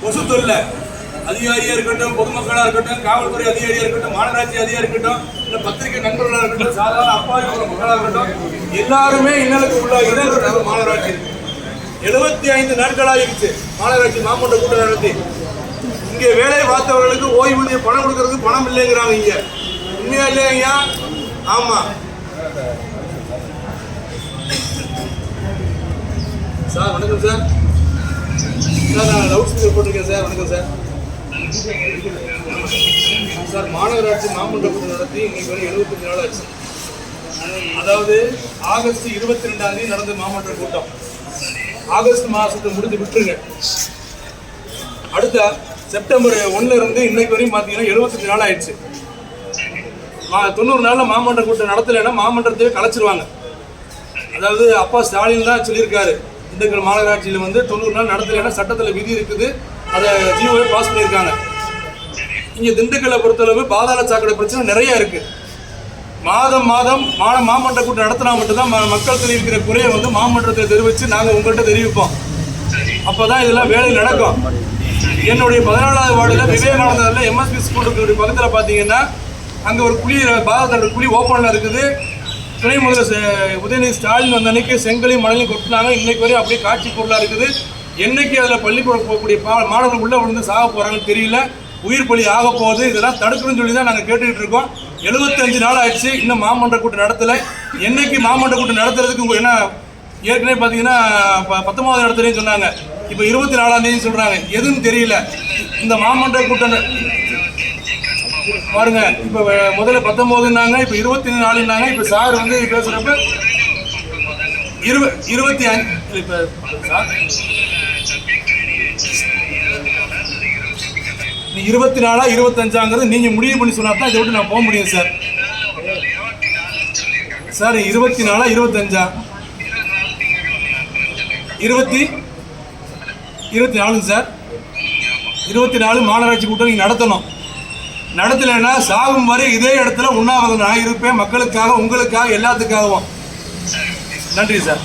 கொசு தொல்லை அதிகாரியா இருக்கட்டும் பொதுமக்களா இருக்கட்டும் காவல்துறை அதிகாரியா இருக்கட்டும் மாநகராட்சி அதிகாரியா இருக்கட்டும் இல்ல பத்திரிகை நண்பர்களா இருக்கட்டும் சாதாரண அப்பாவி உள்ள மக்களா இருக்கட்டும் எல்லாருமே இன்னலுக்கு உள்ளாகிதான் இந்த மாநகராட்சி. எழுபத்தி ஐந்து நாட்கள் இருந்துச்சு மாநகராட்சி மாமன்ற கூட்டம் நடத்தி. இங்கே வேலை பார்த்தவர்களுக்கு ஓய்வூதிய பணம் கொடுக்கறதுக்கு பணம் இல்லைங்கிறாங்க இங்க. உண்மையா இல்லையா ஆமா. சார் வணக்கம் சார். சார் நான் லவுட் ஸ்பீக்கர் போட்டிருக்கேன் சார் வணக்கம் சார். சார் மாநகராட்சி மாமன்ற கூட்டம் நடத்தி இன்னைக்கு வரை எழுபத்தஞ்சு நாள் ஆச்சு. அதாவது ஆகஸ்ட் இருபத்தி ரெண்டாம் தேதி நடந்த மாமன்ற கூட்டம். ஆகஸ்ட் மாசத்தை முடித்து விட்டுருங்க. அடுத்த செப்டம்பர் ஒண்ணுல இருந்து இன்னைக்கு வரையும் பார்த்தீங்கன்னா எழுபத்தஞ்சு நாள் ஆயிடுச்சு. தொண்ணூறு நாள்ல மாமன்ற கூட்டம் நடத்தலைன்னா மாமன்றத்தையே கலைச்சிருவாங்க. அதாவது அப்பா ஸ்டாலின் தான் சொல்லியிருக்காரு. திண்டுக்கல் மாநகராட்சியில் வந்து தொண்ணூறு நாள் நடத்தலைன்னா சட்டத்தில் விதி இருக்குது. அதை ஜியோவே பாஸ் பண்ணியிருக்காங்க. இங்கே திண்டுக்கல்லை பொறுத்தளவு பாதாள சாக்கடை பிரச்சனை நிறைய இருக்குது மாதம் மாதம் மா மாமன்ற கூட்டம் நடத்தினா மட்டும்தான் மக்கள் தெரிவிக்கிற குறையை வந்து மாமன்றத்தை தெரிவித்து நாங்கள் உங்கள்கிட்ட தெரிவிப்போம். அப்போ தான் இதெல்லாம் வேலை நடக்கும். என்னுடைய பதினாலாவது வார்டில் விவேகானந்தரில் எம்எஸ்பி ஸ்கூல் பக்கத்தில் பார்த்தீங்கன்னா அங்கே ஒரு குழி பாதாள குழி ஓப்பனில் இருக்குது. துணை முதல்வர் உதயநிதி ஸ்டாலின் வந்த அன்னைக்கு செங்கலையும் மணலையும் கொட்டினாங்க. இன்னைக்கு வரையும் அப்படியே காட்சி பொருளாக இருக்குது. என்னைக்கு அதில் பள்ளிக்கூடம் போகக்கூடிய பா- மாணவர்கள் உள்ளே விழுந்து சாக போகிறாங்கன்னு தெரியல. உயிர் பலி ஆக போகுது. இதெல்லாம் தடுக்கணும்னு சொல்லி தான் நாங்கள் கேட்டுக்கிட்டு இருக்கோம். எழுபத்தஞ்சு நாள் ஆயிடுச்சு. இன்னும் மாமன்ற கூட்டம் நடத்தலை. என்னைக்கு மாமன்ற கூட்டம் நடத்துறதுக்கு உங்கள் என்ன ஏற்கனவே பார்த்தீங்கன்னா ப- பத்தொன்பது இடத்துலையும் சொன்னாங்க. இப்போ இருபத்தி நாலாம் தேதி சொல்கிறாங்க எதுன்னு தெரியல. இந்த மாமன்ற கூட்டம் பாருங்க இப்போ முதல்ல பத்தொம்போதுன்னாங்க இப்போ இருபத்தி நாலுன்னாங்க இப்போ சார் வந்து பேசுறப்ப இருப இருபத்தி அஞ்சு இப்போ சார் இருபத்தி நாலா இருபத்தஞ்சாங்கிறது நீங்க முடிவு பண்ணி சொன்னா தான் இதை விட்டு நான் போக முடியும் சார் சார் இருபத்தி நாலா இருபத்தஞ்சா? இருபத்தி இருபத்தி நாலுங்க சார் இருபத்தி நாலு மாநகராட்சி கூட்டம் நீங்கள் நடத்தணும். நடத்தலைன்னா சாகும் வரை இதே இடத்துல உண்ணாவிரதம் நான் இருப்பேன் மக்களுக்காக உங்களுக்காக எல்லாத்துக்காகவும். நன்றி சார்.